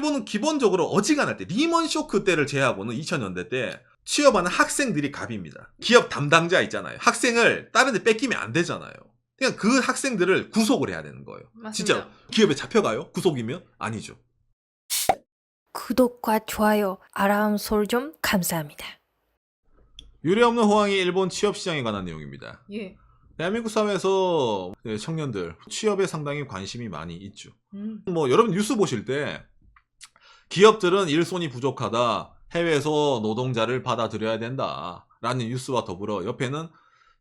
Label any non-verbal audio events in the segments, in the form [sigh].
일본은 기본적으로 어지간할 때 리먼 쇼크 때를 제외하고는 2000년대 때 취업하는 학생들이 갑입니다. 기업 담당자 있잖아요. 학생을 다른 데 뺏기면 안 되잖아요. 그냥 그 학생들을 구속을 해야 되는 거예요. 맞습니다. 진짜 기업에 잡혀가요? 구속이면? 아니죠. 구독과 좋아요, 알람 설정 감사합니다. 유례 없는 호황이 일본 취업 시장에 관한 내용입니다. 예. 대한민국 사회에서 네, 청년들 취업에 상당히 관심이 많이 있죠. 음. 뭐 여러분 뉴스 보실 때 기업들은 일손이 부족하다. 해외에서 노동자를 받아들여야 된다. 라는 뉴스와 더불어 옆에는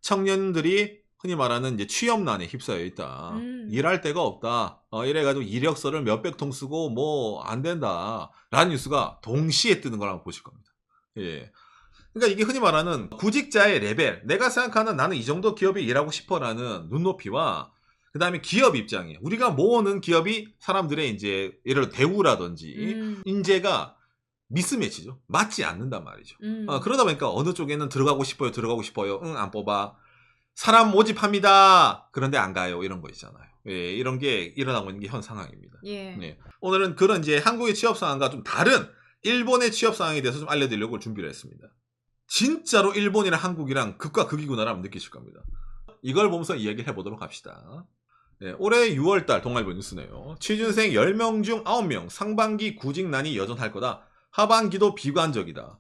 청년들이 흔히 말하는 이제 취업난에 휩싸여 있다. 음. 일할 데가 없다. 어, 이래가지고 이력서를 몇백 통 쓰고 뭐 안 된다. 라는 뉴스가 동시에 뜨는 거라고 보실 겁니다. 예. 그러니까 이게 흔히 말하는 구직자의 레벨, 내가 생각하는 나는 이 정도 기업에 일하고 싶어라는 눈높이와 그 다음에 기업 입장에 우리가 모으는 기업이 사람들의 이제 예를 들어 대우라든지 음. 인재가 미스매치죠. 맞지 않는단 말이죠. 음. 어, 그러다 보니까 어느 쪽에는 들어가고 싶어요, 들어가고 싶어요. 응, 안 뽑아. 사람 모집합니다. 그런데 안 가요. 이런 거 있잖아요. 예, 이런 게 일어나고 있는 게 현 상황입니다. 예. 네. 오늘은 그런 이제 한국의 취업 상황과 좀 다른 일본의 취업 상황에 대해서 좀 알려드리려고 준비를 했습니다. 진짜로 일본이랑 한국이랑 극과 극이구나라면 느끼실 겁니다. 이걸 보면서 이야기를 해보도록 합시다. 네, 올해 6월달 동아일보 뉴스네요. 취준생 10명 중 9명 상반기 구직난이 여전할 거다. 하반기도 비관적이다.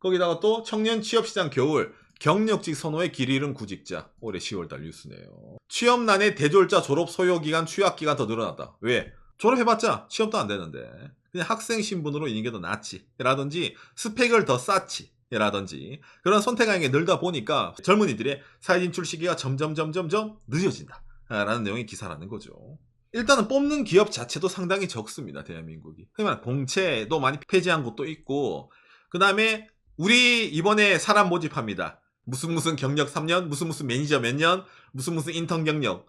거기다가 또 청년 취업시장 겨울 경력직 선호에 길 잃은 구직자 올해 10월달 뉴스네요. 취업난의 대졸자 졸업 소요기간 취약기간 더 늘어났다. 왜? 졸업해봤자 취업도 안 되는데 그냥 학생 신분으로 있는 게 더 낫지 라든지 스펙을 더 쌓지 라든지 그런 게 늘다 보니까 젊은이들의 사회 진출 시기가 점점 점점점 늦어진다 라는 내용의 기사라는 거죠. 일단은 뽑는 기업 자체도 상당히 적습니다. 대한민국이. 그러면 공채도 많이 폐지한 곳도 있고 그 다음에 우리 이번에 사람 모집합니다. 무슨 무슨 경력 3년, 무슨 무슨 매니저 몇 년, 무슨 무슨 인턴 경력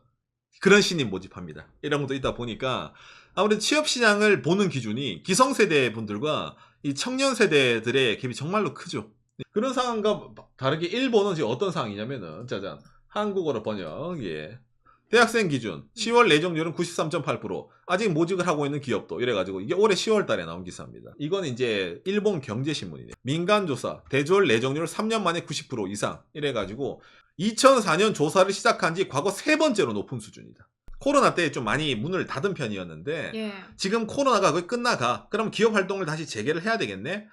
그런 신입 모집합니다. 이런 것도 있다 보니까 아무래도 취업 시장을 보는 기준이 기성세대 분들과 이 청년 세대들의 갭이 정말로 크죠. 그런 상황과 다르게 일본은 지금 어떤 상황이냐면은 짜잔 한국어로 번역 예. 대학생 기준 10월 내정률은 93.8% 아직 모집을 하고 있는 기업도 이래가지고 이게 올해 10월 달에 나온 기사입니다. 이건 이제 일본 경제신문이네. 민간조사 대졸 내정률 3년 만에 90% 이상 이래가지고 2004년 조사를 시작한 지 과거 세 번째로 높은 수준이다. 코로나 때 좀 많이 문을 닫은 편이었는데 예. 지금 코로나가 거의 끝나가. 그럼 기업 활동을 다시 재개를 해야 되겠네.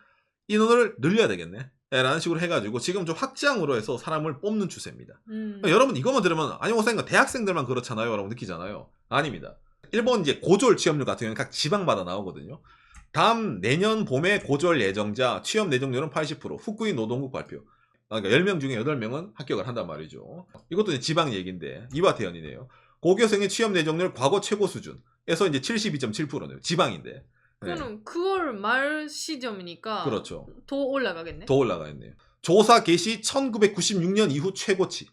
인원을 늘려야 되겠네. 예, 라는 식으로 해가지고 지금 좀 확장으로 해서 사람을 뽑는 추세입니다. 음. 그러니까 여러분 이것만 들으면 아니 목사님 대학생들만 그렇잖아요 라고 느끼잖아요. 아닙니다. 일본 이제 고졸 취업률 같은 경우는 각 지방마다 나오거든요. 다음 내년 봄에 고졸 예정자 취업 내정률은 80% 후쿠이 노동국 발표. 아, 그러니까 10명 중에 8명은 합격을 한단 말이죠. 이것도 이제 지방 얘기인데 이와태현이네요. 고교생의 취업 내정률 과거 최고 수준에서 이제 72.7%네요. 지방인데. 네, 그거는 9월 말 시점이니까 그렇죠 더 올라가겠네. 더 올라가 있네요. 조사 개시 1996년 이후 최고치.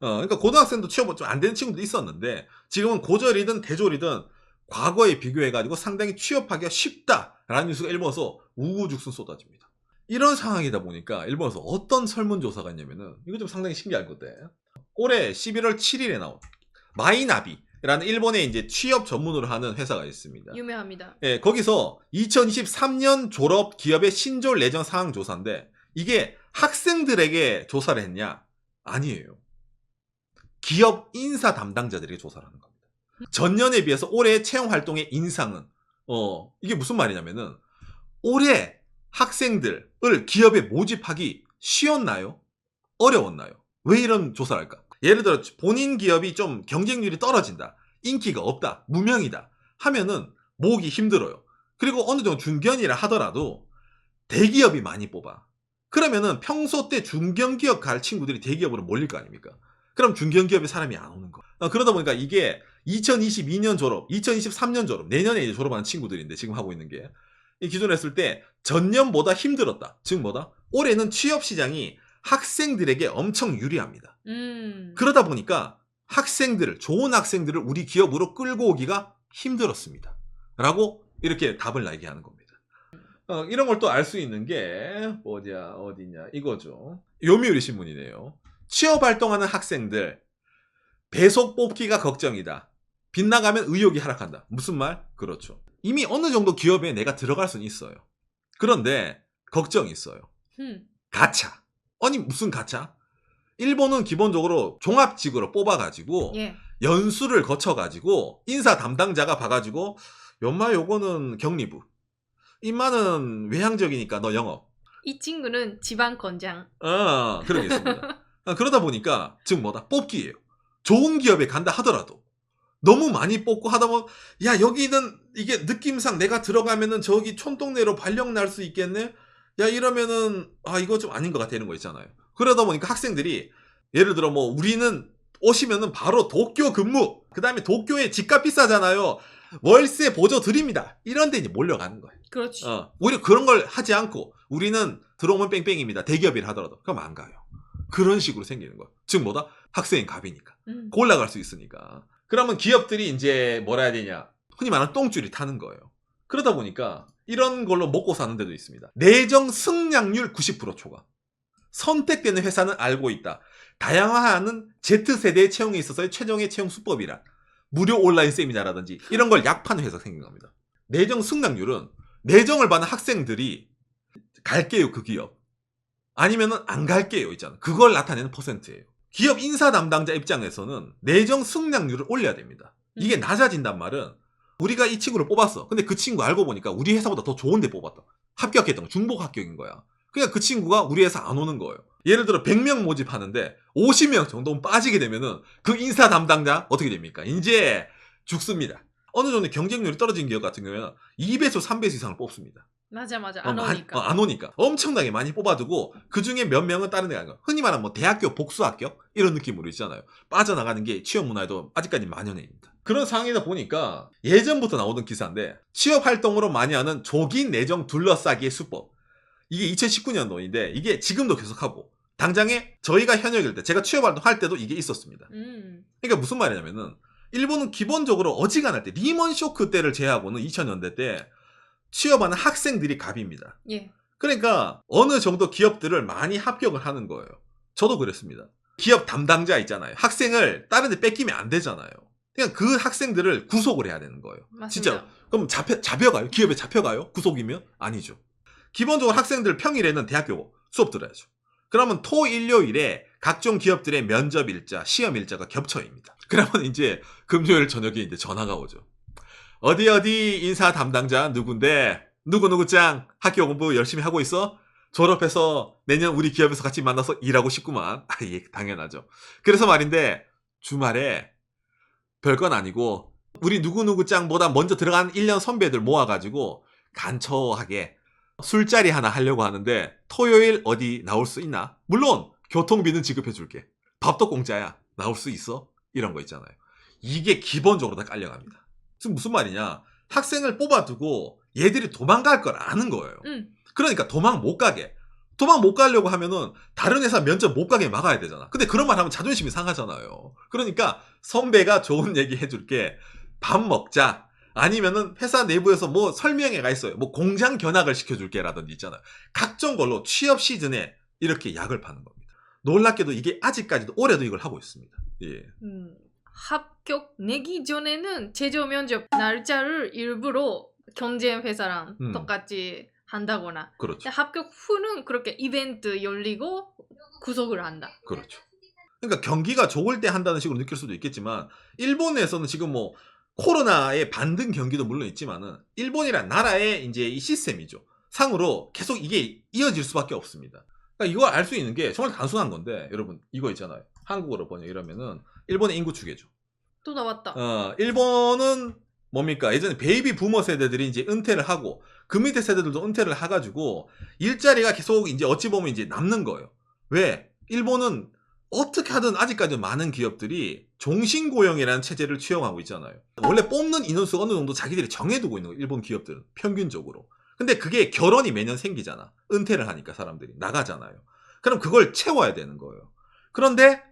어, 그러니까 고등학생도 취업 좀 안 되는 친구도 있었는데 지금은 고졸이든 대졸이든 과거에 비교해가지고 상당히 취업하기가 쉽다라는 뉴스가 일본에서 우후죽순 쏟아집니다. 이런 상황이다 보니까 일본에서 어떤 설문조사가 있냐면은 이거 좀 상당히 신기한 건데 올해 11월 7일에 나온 마이나비 라는 일본의 이제 취업 전문으로 하는 회사가 있습니다. 유명합니다. 예, 거기서 2023년 졸업 기업의 신졸 내정 상황 조사인데 이게 학생들에게 조사를 했냐? 아니에요. 기업 인사 담당자들에게 조사를 하는 겁니다. 전년에 비해서 올해 채용 활동의 인상은 어, 이게 무슨 말이냐면은 올해 학생들을 기업에 모집하기 쉬웠나요? 어려웠나요? 왜 이런 조사를 할까? 예를 들어 본인 기업이 좀 경쟁률이 떨어진다. 인기가 없다. 무명이다. 하면은 모으기 힘들어요. 그리고 어느 정도 중견이라 하더라도 대기업이 많이 뽑아. 그러면은 평소 때 중견기업 갈 친구들이 대기업으로 몰릴 거 아닙니까? 그럼 중견기업에 사람이 안 오는 거. 어, 그러다 보니까 이게 2022년 졸업, 2023년 졸업, 내년에 이제 졸업하는 친구들인데 지금 하고 있는 게. 이 기존에 했을 때 전년보다 힘들었다. 즉 뭐다? 올해는 취업 시장이 학생들에게 엄청 유리합니다. 음. 그러다 보니까 학생들을, 좋은 학생들을 우리 기업으로 끌고 오기가 힘들었습니다. 라고 이렇게 답을 나게 하는 겁니다. 어, 이런 걸 또 알 수 있는 게, 뭐냐, 어디냐, 이거죠. 요미우리 신문이네요. 취업 활동하는 학생들, 배속 뽑기가 걱정이다. 빗나가면 의욕이 하락한다. 무슨 말? 그렇죠. 이미 어느 정도 기업에 내가 들어갈 수는 있어요. 그런데 걱정이 있어요. 음. 가차. 아니 무슨 가차? 일본은 기본적으로 종합직으로 뽑아가지고 예. 연수를 거쳐가지고 인사 담당자가 봐가지고 연마 요거는 격리부. 임마는 외향적이니까 너 영업. 이 친구는 지방 건장. 아, 그러겠습니다. [laughs] 아, 그러다 보니까 즉 뭐다 뽑기예요. 좋은 기업에 간다 하더라도 너무 많이 뽑고 하다 보면 야 여기는 이게 느낌상 내가 들어가면은 저기 촌동네로 발령 날 수 있겠네. 야 이러면은 아 이거 좀 아닌 것 같아 이런 거 있잖아요. 그러다 보니까 학생들이 예를 들어 뭐 우리는 오시면은 바로 도쿄 근무. 그 다음에 도쿄에 집값 비싸잖아요. 월세 보조 드립니다. 이런 데 이제 몰려가는 거예요. 그렇지. 어, 오히려 그런 걸 하지 않고 우리는 들어오면 뺑뺑입니다. 대기업이라 하더라도. 그럼 안 가요. 그런 식으로 생기는 거야. 즉 뭐다? 학생인 갑이니까. 음. 올라갈 수 있으니까. 그러면 기업들이 이제 뭐라 해야 되냐. 흔히 말하는 똥줄이 타는 거예요. 그러다 보니까 이런 걸로 먹고 사는 데도 있습니다. 내정 승량률 90% 초과. 선택되는 회사는 알고 있다. 다양화하는 Z세대의 채용에 있어서의 최종의 채용 수법이란 무료 온라인 세미나라든지 이런 걸 약파는 회사가 생긴 겁니다. 내정 승낙률은 내정을 받는 학생들이 갈게요 그 기업 아니면은 안 갈게요 있잖아 그걸 나타내는 퍼센트예요 기업 인사 담당자 입장에서는 내정 승낙률을 올려야 됩니다 이게 음. 낮아진단 말은 우리가 이 친구를 뽑았어 근데 그 친구 알고 보니까 우리 회사보다 더 좋은 데 뽑았다 합격했던 거 중복 합격인 거야 그러니까 그 친구가 우리 회사 안 오는 거예요 예를 들어 100명 모집하는데 50명 정도 빠지게 되면은 그 인사 담당자 어떻게 됩니까 이제 죽습니다 어느 정도 경쟁률이 떨어진 기업 같은 경우에는 2배수, 3배수 이상을 뽑습니다. 맞아 맞아. 어, 안 오니까. 어, 안 오니까. 엄청나게 많이 뽑아두고 그 중에 몇 명은 다른 데 가는 거야. 흔히 말하는 뭐 대학교 복수 합격? 이런 느낌으로 있잖아요. 빠져나가는 게 취업 문화에도 아직까지 만연해 있습니다. 그런 상황이다 보니까 예전부터 나오던 기사인데 취업 활동으로 많이 하는 조기 내정 둘러싸기의 수법. 이게 2019년도인데 이게 지금도 계속하고 당장에 저희가 현역일 때 제가 취업 활동 할 때도 이게 있었습니다. 음. 그러니까 무슨 말이냐면은 일본은 기본적으로 어지간할 때 리먼 쇼크 때를 제외하고는 2000년대 때 취업하는 학생들이 갑입니다. 예. 그러니까 어느 정도 기업들을 많이 합격을 하는 거예요. 저도 그랬습니다. 기업 담당자 있잖아요. 학생을 다른 데 뺏기면 안 되잖아요. 그냥 그 학생들을 구속을 해야 되는 거예요. 맞습니다. 진짜 그럼 잡혀 잡혀가요? 기업에 잡혀가요? 구속이면 아니죠. 기본적으로 학생들 평일에는 대학교 수업 들어야죠. 그러면 토 일요일에 각종 기업들의 면접 일자, 시험 일자가 겹쳐입니다. [laughs] 그러면 이제 금요일 저녁에 이제 전화가 오죠. 어디 어디 인사 담당자 누군데 누구 누구 짱 학교 공부 열심히 하고 있어? 졸업해서 내년 우리 기업에서 같이 만나서 일하고 싶구만. [laughs] 아, 예, 당연하죠. 그래서 말인데 주말에 별건 아니고 우리 누구누구 짱보다 먼저 들어간 1년 선배들 모아가지고 간처하게 술자리 하나 하려고 하는데 토요일 어디 나올 수 있나? 물론 교통비는 지급해 줄게. 밥도 공짜야. 나올 수 있어? 이런 거 있잖아요. 이게 기본적으로 다 깔려갑니다. 지금 무슨 말이냐? 학생을 뽑아두고 얘들이 도망갈 걸 아는 거예요. 음. 그러니까 도망 못 가게. 도망 못 가려고 하면은 다른 회사 면접 못 가게 막아야 되잖아. 근데 그런 말 하면 자존심이 상하잖아요. 그러니까 선배가 좋은 얘기 해줄게. 밥 먹자. 아니면은 회사 내부에서 뭐 설명회가 있어요. 뭐 공장 견학을 시켜줄게라든지 있잖아요. 각종 걸로 취업 시즌에 이렇게 약을 파는 겁니다. 놀랍게도 이게 아직까지도 올해도 이걸 하고 있습니다. 예. 음. 합격 내기 전에는 제조 면접 날짜를 일부러 경쟁 회사랑 음. 똑같이 한다거나 그렇죠. 합격 후는 그렇게 이벤트 열리고 구속을 한다. 그렇죠. 그러니까 경기가 좋을 때 한다는 식으로 느낄 수도 있겠지만 일본에서는 지금 뭐 코로나의 반등 경기도 물론 있지만은 일본이란 나라의 이제 이 시스템이죠. 상으로 계속 이게 이어질 수밖에 없습니다. 그러니까 이걸 알 수 있는 게 정말 단순한 건데 여러분 이거 있잖아요. 한국어로 번역 이러면은 일본의 인구 추계죠. 또 나왔다. 어, 일본은 뭡니까? 예전에 베이비 부머 세대들이 이제 은퇴를 하고 그 밑에 세대들도 은퇴를 해가지고 일자리가 계속 이제 어찌 보면 이제 남는 거예요. 왜? 일본은 어떻게 하든 아직까지 많은 기업들이 종신고용이라는 체제를 취용하고 있잖아요. 원래 뽑는 인원수가 어느 정도 자기들이 정해두고 있는 거예요. 일본 기업들은 평균적으로. 근데 그게 결혼이 매년 생기잖아. 은퇴를 하니까 사람들이 나가잖아요. 그럼 그걸 채워야 되는 거예요. 그런데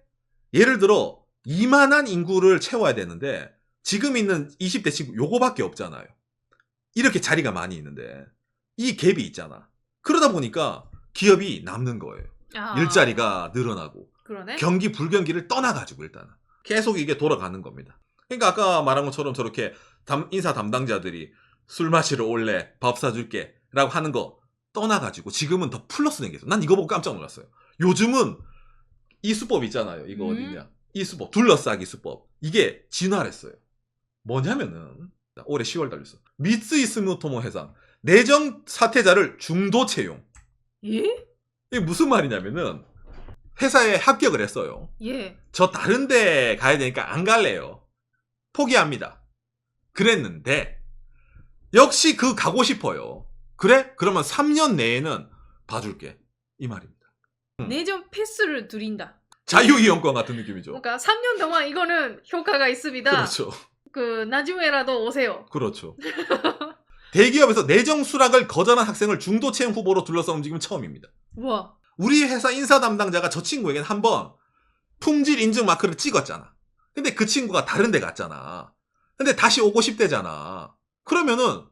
예를 들어 이만한 인구를 채워야 되는데 지금 있는 20대 친구 요거밖에 없잖아요. 이렇게 자리가 많이 있는데 이 갭이 있잖아. 그러다 보니까 기업이 남는 거예요. 아, 일자리가 늘어나고 그러네. 경기 불경기를 떠나가지고 일단은 계속 이게 돌아가는 겁니다. 그러니까 아까 말한 것처럼 저렇게 담- 인사 담당자들이 술 마시러 올래 밥 사줄게 라고 하는 거 떠나가지고 지금은 더 플러스 된 게 있어 난 이거 보고 깜짝 놀랐어요 요즘은 이 수법 있잖아요 이거 음. 어디냐 이 수법 둘러싸기 수법 이게 진화를 했어요 뭐냐면은 올해 10월 달렸어 미쓰이 스무토모 해상 내정 사퇴자를 중도 채용 예? 이게 무슨 말이냐면은 회사에 합격을 했어요 예. 저 다른 데 가야 되니까 안 갈래요. 포기합니다. 그랬는데, 역시 그 가고 싶어요. 그래? 그러면 3년 내에는 봐줄게. 이 말입니다. 내전 패스를 드린다. 자유이용권 같은 느낌이죠. 그러니까 3년 동안 이거는 효과가 있습니다. 그렇죠. 그 나중에라도 오세요. 그렇죠. [laughs] 대기업에서 내정 수락을 거절한 학생을 중도 채용 후보로 둘러싼 움직임은 처음입니다. 우와. 우리 회사 인사 담당자가 저 친구에겐 한번 품질 인증 마크를 찍었잖아. 근데 그 친구가 다른 데 갔잖아. 근데 다시 오고 싶대잖아. 그러면은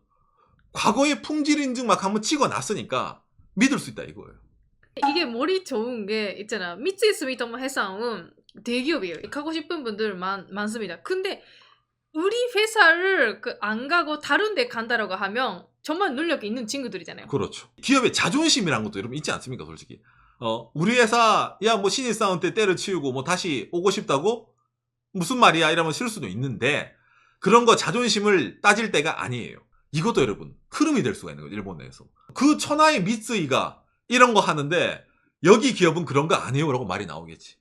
과거에 품질 인증 마크 한번 찍어 놨으니까 믿을 수 있다 이거예요. 이게 머리 좋은 게 있잖아. 미츠이 스미토모 해상은 대기업이에요. 가고 싶은 분들 많, 많습니다. 근데 우리 회사를 그 안 가고 다른 데 간다라고 하면 정말 능력이 있는 친구들이잖아요. 그렇죠. 기업의 자존심이란 것도 여러분 있지 않습니까, 솔직히. 어, 우리 회사, 야, 뭐 신입 사원 때 때려치우고 뭐 다시 오고 싶다고? 무슨 말이야? 이러면 싫을 수도 있는데, 그런 거 자존심을 따질 때가 아니에요. 이것도 여러분, 흐름이 될 수가 있는 거죠, 일본 내에서. 그 천하의 미쓰이가 이런 거 하는데, 여기 기업은 그런 거 아니에요. 라고 말이 나오겠지.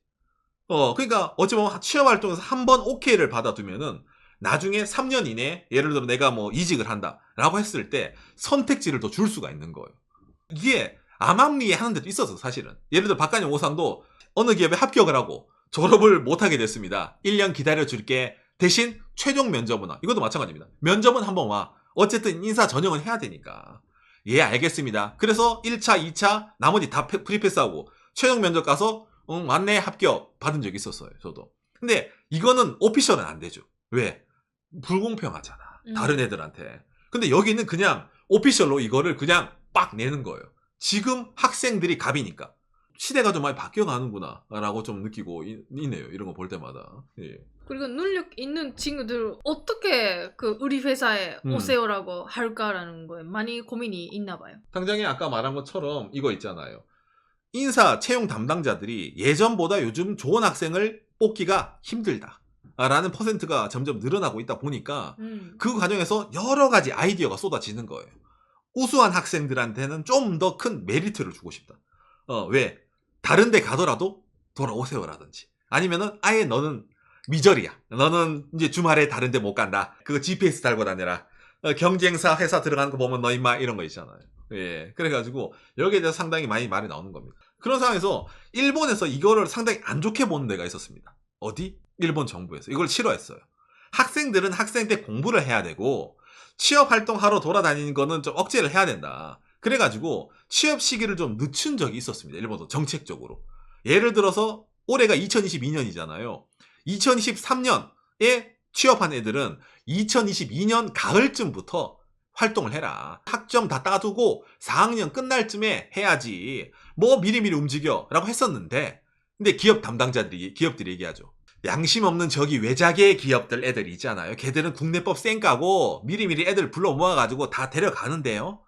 어, 그러니까, 어찌 보면 취업 활동에서 한 번 오케이를 받아두면은, 나중에 3년 이내에, 예를 들어 내가 뭐 이직을 한다. 라고 했을 때, 선택지를 더 줄 수가 있는 거예요. 이게 암암리에 하는 데도 있었어, 사실은. 예를 들어 박간영 오상도 어느 기업에 합격을 하고 졸업을 못하게 됐습니다. 1년 기다려 줄게. 대신 최종 면접은 와. 이것도 마찬가지입니다. 면접은 한번 와. 어쨌든 인사 전형은 해야 되니까. 예, 알겠습니다. 그래서 1차, 2차, 나머지 다 페- 프리패스하고 최종 면접 가서 응, 맞네, 합격 받은 적이 있었어요, 저도. 근데 이거는 오피셜은 안 되죠. 왜? 불공평하잖아. 음. 다른 애들한테. 근데 여기는 그냥 오피셜로 이거를 그냥 빡 내는 거예요. 지금 학생들이 갑이니까. 시대가 좀 많이 바뀌어가는구나. 라고 좀 느끼고 있, 네요 이런 거 볼 때마다. 예. 그리고 능력 있는 친구들 어떻게 그 우리 회사에 음. 오세요라고 할까라는 거에 많이 고민이 있나 봐요. 당장에 아까 말한 것처럼 이거 있잖아요. 인사 채용 담당자들이 예전보다 요즘 좋은 학생을 뽑기가 힘들다. 라는 퍼센트가 점점 늘어나고 있다 보니까 음. 그 과정에서 여러 가지 아이디어가 쏟아지는 거예요. 우수한 학생들한테는 좀 더 큰 메리트를 주고 싶다. 어, 왜? 다른 데 가더라도 돌아오세요라든지. 아니면은 아예 너는 미절이야. 너는 이제 주말에 다른 데 못 간다. 그거 GPS 달고 다녀라. 어, 경쟁사 회사 들어가는 거 보면 너 임마 이런 거 있잖아요. 예. 그래가지고 여기에 대해서 상당히 많이 말이 나오는 겁니다. 그런 상황에서 일본에서 이거를 상당히 안 좋게 보는 데가 있었습니다. 어디? 일본 정부에서. 이걸 싫어했어요. 학생들은 학생 때 공부를 해야 되고 취업 활동하러 돌아다니는 거는 좀 억제를 해야 된다. 그래가지고 취업 시기를 좀 늦춘 적이 있었습니다. 일본도 정책적으로. 예를 들어서 올해가 2022년이잖아요. 2023년에 취업한 애들은 2022년 가을쯤부터 활동을 해라. 학점 다 따두고 4학년 끝날 쯤에 해야지. 뭐 미리미리 움직여. 라고 했었는데, 근데 기업 담당자들이, 기업들이 얘기하죠. 양심 없는 저기 외자계 기업들 애들 있잖아요. 걔들은 국내법 쌩까고 미리미리 애들 불러 모아가지고 다 데려가는데요.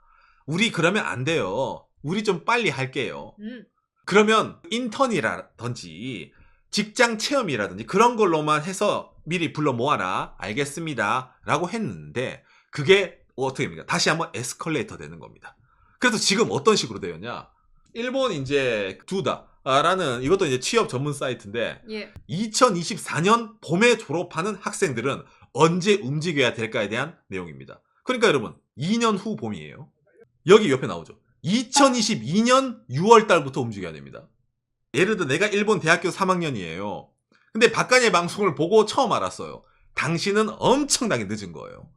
우리 그러면 안 돼요. 우리 좀 빨리 할게요. 음. 그러면 인턴이라든지 직장 체험이라든지 그런 걸로만 해서 미리 불러 모아라. 알겠습니다. 라고 했는데 그게 어떻게 됩니까? 다시 한번 에스컬레이터 되는 겁니다. 그래서 지금 어떤 식으로 되었냐? 일본 이제 두다 라는 이것도 이제 취업 전문 사이트인데 예. 2024년 봄에 졸업하는 학생들은 언제 움직여야 될까에 대한 내용입니다. 그러니까 여러분, 2년 후 봄이에요. 여기 옆에 나오죠. 2022년 6월 달부터 움직여야 됩니다. 예를 들어 내가 일본 대학교 3학년이에요. 근데 박간의 방송을 보고 처음 알았어요. 당신은 엄청나게 늦은 거예요.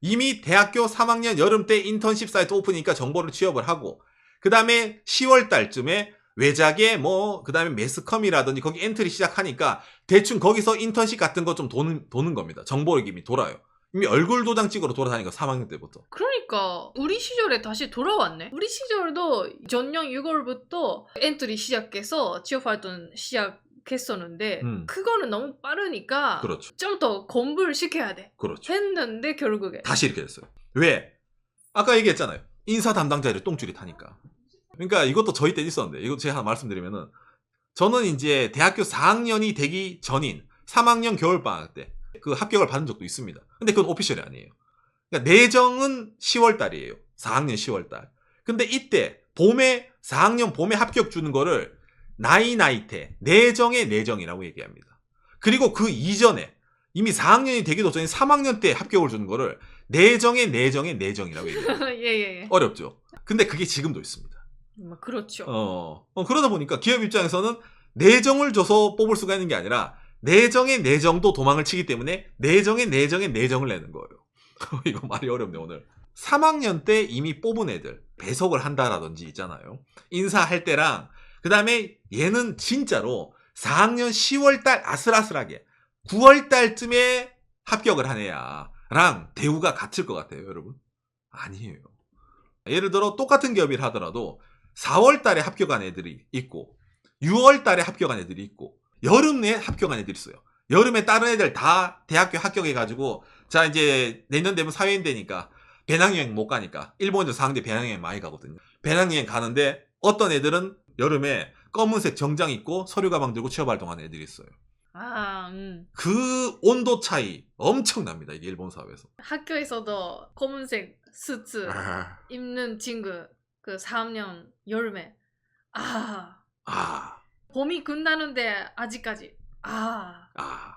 이미 대학교 3학년 여름 때 인턴십 사이트 오픈이니까 정보를 취업을 하고 그 다음에 10월 달쯤에 외작에 뭐 그다음에 매스컴이라든지 거기 엔트리 시작하니까 대충 거기서 인턴십 같은 거 좀 도는 도는 겁니다. 정보가 이미 돌아요. 이미 얼굴 도장 찍으러 돌아다니까 3학년 때부터. 그러니까 우리 시절에 다시 돌아왔네. 우리 시절도 전년 6월부터 엔트리 시작해서 취업 활동 시작 했었는데 음. 그거는 너무 빠르니까 그렇죠. 좀 더 공부를 시켜야 돼. 그렇죠. 했는데 결국에 다시 이렇게 됐어요. 왜? 아까 얘기했잖아요. 인사 담당자 를 똥줄이 타니까. 그러니까 이것도 저희 때 있었는데 이거 제가 하나 말씀드리면은 저는 이제 대학교 4학년이 되기 전인 3학년 겨울방학 때 그 합격을 받은 적도 있습니다. 근데 그건 오피셜이 아니에요. 그러니까 내정은 10월 달이에요. 4학년 10월 달. 근데 이때 봄에 4학년 봄에 합격 주는 거를 나이 나이 때 내정의 내정이라고 얘기합니다. 그리고 그 이전에 이미 4학년이 되기도 전에 3학년 때 합격을 주는 거를 내정의 내정의 내정이라고 얘기해요. 예 예 예. [laughs] 어렵죠. 근데 그게 지금도 있습니다. 뭐 그렇죠. 어, 어, 그러다 보니까 기업 입장에서는 내정을 줘서 뽑을 수가 있는 게 아니라 내정의 내정도 도망을 치기 때문에 내정의 내정의 내정을 내는 거예요. [laughs] 이거 말이 어렵네 오늘. 3학년 때 이미 뽑은 애들 배석을 한다라든지 있잖아요. 인사할 때랑 그 다음에 얘는 진짜로 4학년 10월 달 아슬아슬하게 9월 달쯤에 합격을 한 애야랑 대우가 같을 것 같아요, 여러분. 아니에요. 예를 들어 똑같은 기업을 하더라도 4월 달에 합격한 애들이 있고 6월 달에 합격한 애들이 있고 여름 내에 합격한 애들이 있어요. 여름에 다른 애들 다 대학교 합격해가지고 자 이제 내년 되면 사회인 되니까 배낭여행 못 가니까 일본에도 4학년 배낭여행 많이 가거든요. 배낭여행 가는데 어떤 애들은 여름에 검은색 정장 입고 서류 가방 들고 취업 활동하는 애들이 있어요. 아, 음. 그 온도 차이 엄청납니다. 이게 일본 사회에서. 학교에서도 검은색 수트 아, 입는 친구 그 4학년 여름에 아 아, 봄이 끝나는데 아직까지 아 아.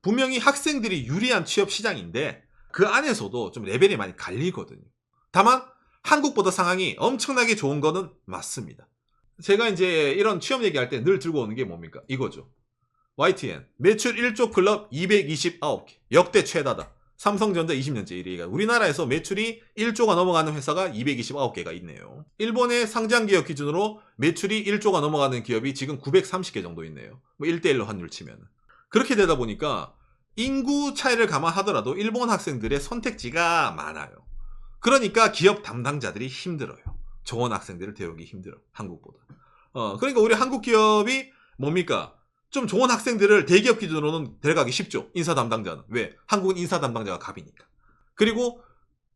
분명히 학생들이 유리한 취업 시장인데 그 안에서도 좀 레벨이 많이 갈리거든요. 다만 한국보다 상황이 엄청나게 좋은 거는 맞습니다. 제가 이제 이런 취업 얘기할 때 늘 들고 오는 게 뭡니까? 이거죠. YTN 매출 1조 클럽 229개 역대 최다다. 삼성전자 20년째 1위가 우리나라에서 매출이 1조가 넘어가는 회사가 229개가 있네요. 일본의 상장 기업 기준으로 매출이 1조가 넘어가는 기업이 지금 930개 정도 있네요. 뭐 1대1로 환율 치면. 그렇게 되다 보니까 인구 차이를 감안하더라도 일본 학생들의 선택지가 많아요. 그러니까 기업 담당자들이 힘들어요. 좋은 학생들을 데우기 힘들어. 한국보다. 어, 그러니까 우리 한국 기업이 뭡니까? 좀 좋은 학생들을 대기업 기준으로는 데려가기 쉽죠. 인사 담당자는. 왜? 한국은 인사 담당자가 갑이니까. 그리고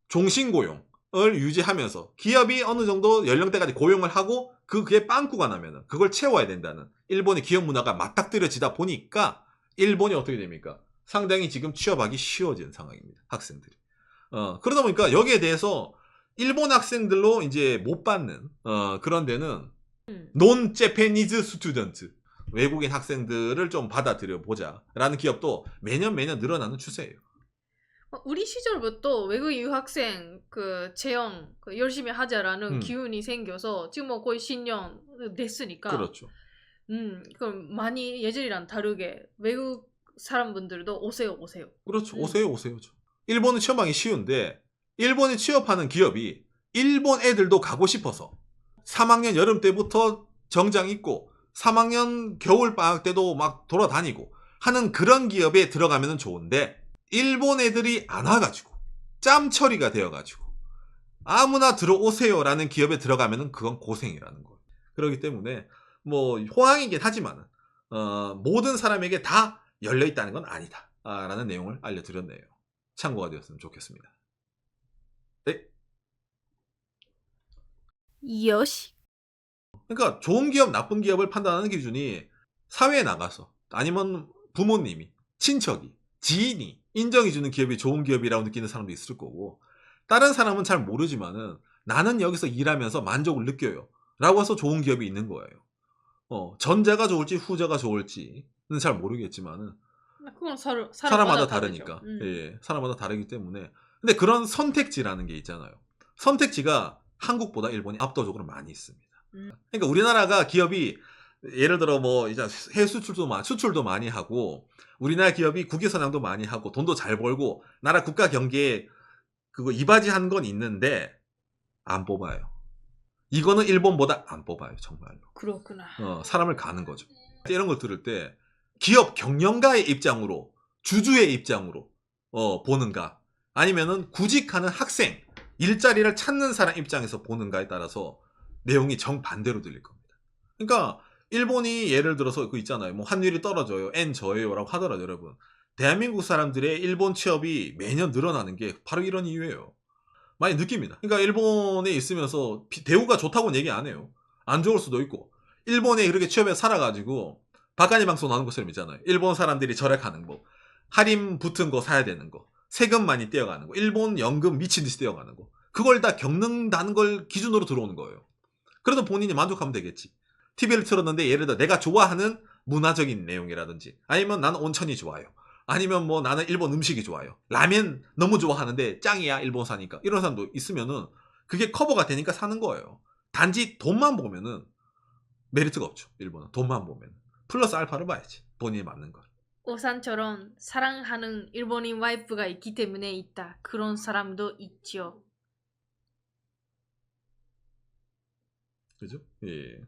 종신고용을 유지하면서 기업이 어느 정도 연령대까지 고용을 하고 그 그게 빵꾸가 나면은 그걸 채워야 된다는 일본의 기업 문화가 맞닥뜨려지다 보니까 일본이 어떻게 됩니까? 상당히 지금 취업하기 쉬워진 상황입니다. 학생들이. 어, 그러다 보니까 여기에 대해서 일본 학생들로 이제 못 받는 어, 그런 데는 음. 논 제페니즈 스튜던트 외국인 학생들을 좀 받아들여 보자라는 기업도 매년 매년 늘어나는 추세예요. 어, 우리 시절부터 외국 유학생 그 채용 그 열심히 하자라는 음. 기운이 생겨서 지금 뭐 거의 10년 됐으니까 그렇죠. 음 그럼 많이 예전이랑 다르게 외국 사람분들도 오세요 오세요 그렇죠. 음. 오세요, 오세요죠. 일본은 취업하기 쉬운데 일본에 취업하는 기업이 일본 애들도 가고 싶어서 3학년 여름 때부터 정장 입고 3학년 겨울 방학 때도 막 돌아다니고 하는 그런 기업에 들어가면 좋은데 일본 애들이 안 와가지고 짬 처리가 되어가지고 아무나 들어오세요라는 기업에 들어가면 그건 고생이라는 거예요. 그렇기 때문에 뭐 호황이긴 하지만 어, 모든 사람에게 다 열려 있다는 건 아니다. 아, 라는 내용을 알려드렸네요. 참고가 되었으면 좋겠습니다. 요시. 그러니까 좋은 기업, 나쁜 기업을 판단하는 기준이 사회에 나가서 아니면 부모님이, 친척이, 지인이 인정해 주는 기업이 좋은 기업이라고 느끼는 사람도 있을 거고 다른 사람은 잘 모르지만은 나는 여기서 일하면서 만족을 느껴요. 라고 해서 좋은 기업이 있는 거예요. 어, 전자가 좋을지 후자가 좋을지는 잘 모르겠지만은 그건 사람, 다르죠. 다르니까. 음. 예, 사람마다 다르기 때문에. 근데 그런 선택지라는 게 있잖아요. 선택지가 한국보다 일본이 압도적으로 많이 있습니다. 음. 그러니까 우리나라가 기업이 예를 들어 뭐 이제 해외 수출도 많이 수출도 많이 하고 우리나라 기업이 국외 선양도 많이 하고 돈도 잘 벌고 나라 국가 경제에 그거 이바지한 건 있는데 안 뽑아요. 이거는 일본보다 안 뽑아요, 정말로. 그렇구나 어, 사람을 가는 거죠. 이런 걸 들을 때 기업 경영가의 입장으로 주주의 입장으로 어, 보는가 아니면은 구직하는 학생 일자리를 찾는 사람 입장에서 보는가에 따라서 내용이 정반대로 들릴 겁니다. 그러니까 일본이 예를 들어서 그 있잖아요. 뭐 환율이 떨어져요. 엔 저예요라고 하더라도 여러분. 대한민국 사람들의 일본 취업이 매년 늘어나는 게 바로 이런 이유예요. 많이 느낍니다. 그러니까 일본에 있으면서 비- 대우가 좋다고는 얘기 안 해요. 안 좋을 수도 있고 일본에 그렇게 취업해 살아가지고 바가니 방송 나오는 것처럼 있잖아요. 일본 사람들이 절약하는 거, 할인 붙은 거 사야 되는 거, 세금 많이 떼어가는 거, 일본 연금 미친 듯이 떼어가는 거, 그걸 다 겪는다는 걸 기준으로 들어오는 거예요. 그래도 본인이 만족하면 되겠지. TV를 틀었는데 예를 들어 내가 좋아하는 문화적인 내용이라든지 아니면 나는 온천이 좋아요. 아니면 뭐 나는 일본 음식이 좋아요. 라면 너무 좋아하는데 짱이야 일본 사니까 이런 사람도 있으면은 그게 커버가 되니까 사는 거예요. 단지 돈만 보면은 메리트가 없죠. 일본은 돈만 보면 플러스 알파를 봐야지 본인이 맞는 걸. 오산처럼 사랑하는 일본인 와이프가 있기 때문에 있다. 그런 사람도 있죠. 그죠? 예.